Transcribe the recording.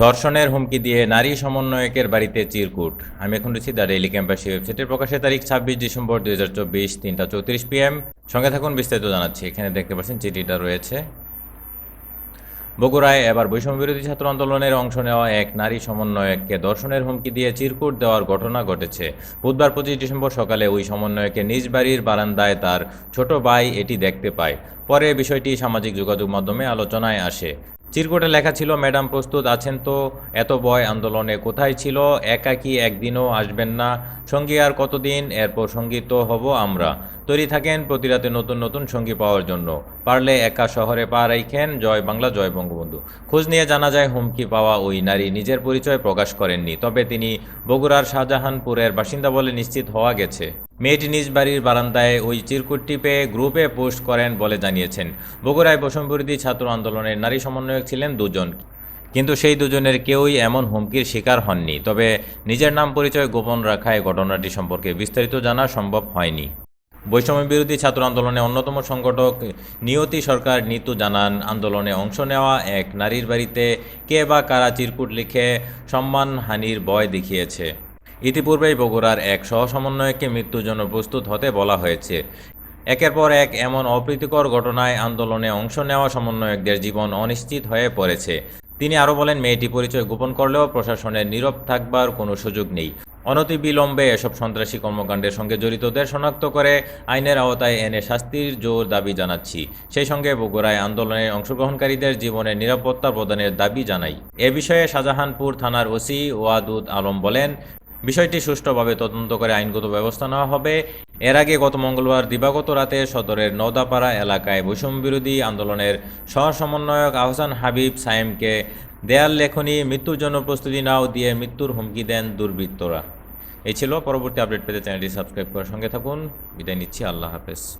ধর্ষণের হুমকি দিয়ে নারী সমন্বয়কের বাড়িতে চিরকুট। আমি এখন রয়েছি দ্য ডেইলি ক্যাম্পাসি ওয়েবসাইটের প্রকাশের তারিখ ছাব্বিশ ডিসেম্বর দুই হাজার চব্বিশ তিনটা চৌত্রিশ পিএম। সঙ্গে থাকুন, বিস্তারিত জানাচ্ছি। এখানে দেখতে পাচ্ছেন চিঠিটা রয়েছে। বগুড়ায় এবার বৈষম্য বিরোধী ছাত্র আন্দোলনের অংশ নেওয়া এক নারী সমন্বয়ককে দর্শনের হুমকি দিয়ে চিরকুট দেওয়ার ঘটনা ঘটেছে। বুধবার পঁচিশ ডিসেম্বর সকালে ওই সমন্বয়কে নিজ বাড়ির বারান্দায় তার ছোট ভাই এটি দেখতে পায়। পরে বিষয়টি সামাজিক যোগাযোগ মাধ্যমে আলোচনায় আসে। চিরকুটে লেখা ছিল, ম্যাডাম প্রস্তুত আছেন তো? এত বয় আন্দোলনে কোথায় ছিল? একা কি একদিনও আসবেন না? সঙ্গী আর কতদিন? এরপর সঙ্গী তো হব আমরা। তৈরি থাকেন প্রতি রাতে নতুন নতুন সঙ্গী পাওয়ার জন্য। পারলে একা শহরে পা রাইখেন। জয় বাংলা, জয় বঙ্গবন্ধু। খোঁজ নিয়ে জানা যায়, হুমকি পাওয়া ওই নারী নিজের পরিচয় প্রকাশ করেননি। তবে তিনি বগুড়ার শাহজাহানপুরের বাসিন্দা বলে নিশ্চিত হওয়া গেছে। মেয়েটি নিজ বাড়ির বারান্দায় ওই চিরকুটটি পেয়ে গ্রুপে পোস্ট করেন বলে জানিয়েছেন। বগুড়ায় বৈষম্যবিরোধী ছাত্র আন্দোলনের নারী সমন্বয়ক ছিলেন দুজন। কিন্তু সেই দুজনের কেউই এমন হুমকির শিকার হননি। তবে নিজের নাম পরিচয় গোপন রাখায় ঘটনাটি সম্পর্কে বিস্তারিত জানা সম্ভব হয়নি। বৈষম্য বিরোধী ছাত্র আন্দোলনে অন্যতম সংগঠক নিয়তি সরকার নিতু জানান, আন্দোলনে অংশ নেওয়া এক নারীর বাড়িতে কে বা কারা চিরকুট লিখে সম্মানহানির ভয় দেখিয়েছে। ইতিপূর্বেই বগুড়ার এক সহ সমন্বয়কে মৃত্যুর জন্য প্রস্তুত হতে বলা হয়েছে। একের পর এক এমন অপ্রীতিকর ঘটনায় আন্দোলনে অংশ নেওয়া সমন্বয়কদের জীবন অনিশ্চিত হয়ে পড়েছে। তিনি আরও বলেন, মেয়েটি পরিচয় গোপন করলেও প্রশাসনের নীরব থাকবার কোনো সুযোগ নেই। অনতিবিলম্বে এসব সন্ত্রাসী কর্মকাণ্ডের সঙ্গে জড়িতদের শনাক্ত করে আইনের আওতায় এনে শাস্তির জোর দাবি জানাচ্ছি। সেই সঙ্গে বগুড়ায় আন্দোলনে অংশগ্রহণকারীদের জীবনের নিরাপত্তা প্রদানের দাবি জানাই। এ বিষয়ে শাহজাহানপুর থানার ওসি ওয়াদুদ আলম বলেন বিষয়টি সুষ্ঠুভাবে তদন্ত করে আইনগত ব্যবস্থা নেওয়া হবে। এর আগে গত মঙ্গলবার দিবাগত রাতে সদরের নদাপাড়া এলাকায় বৈষম্য বিরোধী আন্দোলনের সহ সমন্বয়ক আহসান হাবিব সাইমকে দেয়াল লেখনি, মৃত্যুর জন্য প্রস্তুতি নাও দিয়ে মৃত্যুর হুমকি দেন দুর্বৃত্তরা। এই ছিল পরবর্তী আপডেট পেতে চ্যানেলটি সাবস্ক্রাইব করার সঙ্গে থাকুন। বিদায় নিচ্ছি, আল্লাহ হাফেজ।